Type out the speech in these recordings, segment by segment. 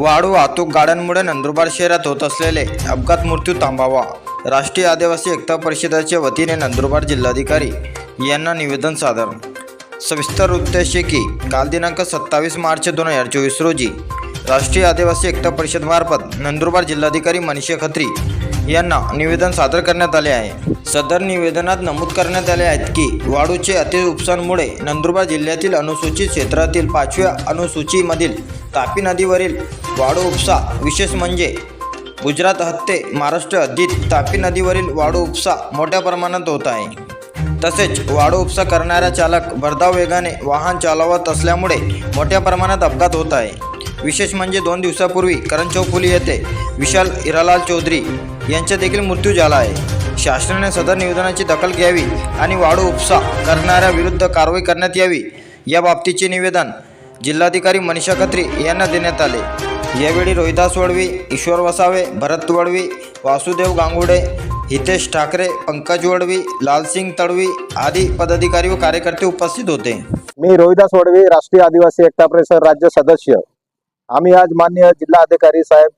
वाढू वाहतूक गाड्यांमुळे नंदुरबार शहरात होत असलेले अपघात मृत्यू थांबावा. राष्ट्रीय आदिवासी एकता परिषदेच्या वतीने नंदुरबार जिल्हाधिकारी यांना निवेदन सादर. सविस्तर उद्देश की काल दिनांक सत्तावीस मार्च दोन हजार चोवीस रोजी राष्ट्रीय आदिवासी एकता परिषदमार्फत नंदुरबार जिल्हाधिकारी मनीषा खत्री यांना निवेदन सादर करण्यात आले आहे. सदर निवेदनात नमूद करण्यात आले आहेत की वाळूचे अतिउपसांमुळे नंदुरबार जिल्ह्यातील अनुसूचित क्षेत्रातील पाचव्या अनुसूचीमधील तापी नदीवरील वाडू उपसा. विशेष म्हणजे गुजरात हत्ते महाराष्ट्र हद्दीत तापी नदीवरील वाडू उपसा मोठ्या प्रमाणात होत आहे. तसेच वाडू उपसा करणाऱ्या चालक भरधाव वेगाने वाहन चालवत असल्यामुळे मोठ्या प्रमाणात अपघात होत आहे. विशेष म्हणजे दोन दिवसापूर्वी करंचौफुली येथे विशाल हिरालाल चौधरी यांचा देखील मृत्यू झाला आहे. शासनाने सदर निवेदनाची दखल घ्यावी आणि वाडू उपसा करणाऱ्या विरुद्ध कारवाई करण्यात यावी या बाबतीचे निवेदन जिल्हाधिकारी मनीषा खत्री यांना देण्यात आले. यावेळी रोहिदास वडवी ईश्वर वसावे भरत वडवी वासुदेव गांगुडे हितेश ठाकरे पंकज वडवी लालसिंग तडवी आदी पदाधिकारी व कार्यकर्ते उपस्थित होते. मी रोहिदास वडवी राष्ट्रीय आदिवासी एकता परिषद राज्य सदस्य. आम्ही आज मान्य जिल्हा अधिकारी साहेब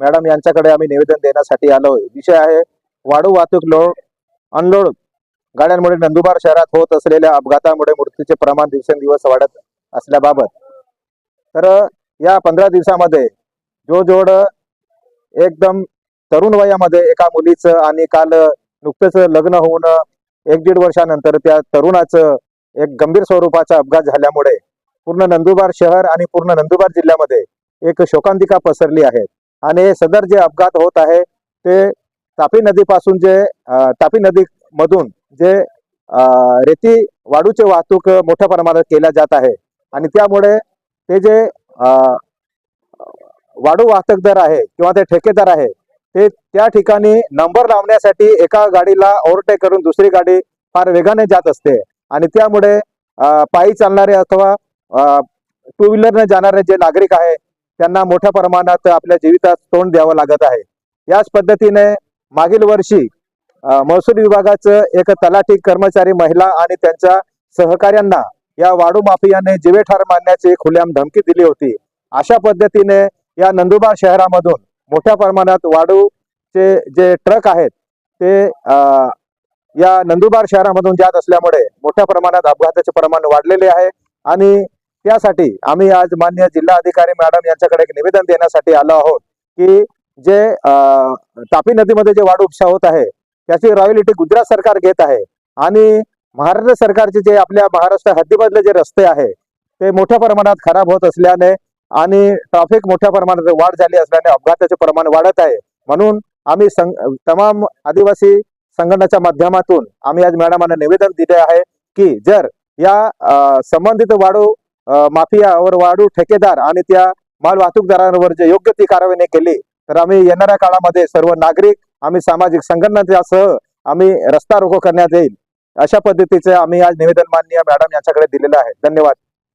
मॅडम यांच्याकडे आम्ही निवेदन देण्यासाठी आलो विषय आहे वाढू वाहतूक लोड अनलोड गाड्यांमुळे नंदुरबार शहरात होत असलेल्या अपघातामुळे मृत्यूचे प्रमाण दिवसेंदिवस वाढत असल्याबाबत. तर या पंधरा दिवसामध्ये जो जोड एकदम तरुण वयामध्ये एका मुलीचं आणि काल नुकतंच लग्न होऊन एक दीड वर्षानंतर त्या तरुणाचं एक गंभीर स्वरूपाचा अपघात झाल्यामुळे पूर्ण नंदुरबार शहर आणि पूर्ण नंदुरबार जिल्ह्यामध्ये एक शोकांतिका पसरली आहे. आणि सदर जे अपघात होत आहे ते तापी नदीपासून जे तापी नदीमधून जे रेती वाढूचे वाहतूक मोठ्या प्रमाणात केल्या जात आहे. आणि त्यामुळे ते जे वाढू वाढू वाहतूकदार आहे किंवा ते ठेकेदार आहे ते त्या ठिकाणी नंबर लावण्यासाठी एका गाडीला ओव्हरटेक करून दुसरी गाडी फार वेगाने जात असते. आणि त्यामुळे पायी चालणारे अथवा टू व्हीलरने जाणारे जे नागरिक आहे त्यांना मोठ्या प्रमाणात आपल्या जीवितात तोंड द्यावं लागत आहे. याच पद्धतीने मागील वर्षी महसूल विभागाचं एक तलाठी कर्मचारी महिला आणि त्यांच्या सहकाऱ्यांना या वाडू माफियाने जिवे ठार मारण्याची खुल्याम धमकी दिली होती. अशा पद्धतीने या नंदुरबार शहरामधून मोठ्या प्रमाणात वाडूचे जे ट्रक आहेत ते अं, या नंदुरबार शहरामधून जात असल्यामुळे मोठ्या प्रमाणात अपघाताचे प्रमाण वाढलेले आहे आणि त्यासाठी आम्ही आज मान्य जिल्हा अधिकारी मॅडम यांच्याकडे एक निवेदन देण्यासाठी आलो आहोत की जे अं, तापी नदीमध्ये जे वाढ उपसा होत आहे त्याची रॉयलिटी गुजरात सरकार घेत आहे आणि महाराष्ट्र सरकारचे जे आपल्या महाराष्ट्र हद्दीमधले जे रस्ते आहे ते मोठ्या प्रमाणात खराब होत असल्याने आणि ट्रॅफिक मोठ्या प्रमाणात वाढ झाली असल्याने अपघाताचे प्रमाण वाढत आहे. म्हणून आम्ही तमाम आदिवासी संघटनाच्या माध्यमातून आम्ही आज मॅडमांना निवेदन दिले आहे की जर या संबंधित वाढू माफियावर वाढू ठेकेदार आणि त्या माल वाहतूकदारांवर जे योग्य ती कारवाई नाही केली तर आम्ही येणाऱ्या काळामध्ये सर्व नागरिक आम्ही सामाजिक संघटनांसह आम्ही रस्ता रोको करण्यात येईल. अशा पद्धतीचे आम्ही आज निवेदन माननीय मॅडम यांच्याकडे दिलेलं आहे. धन्यवाद.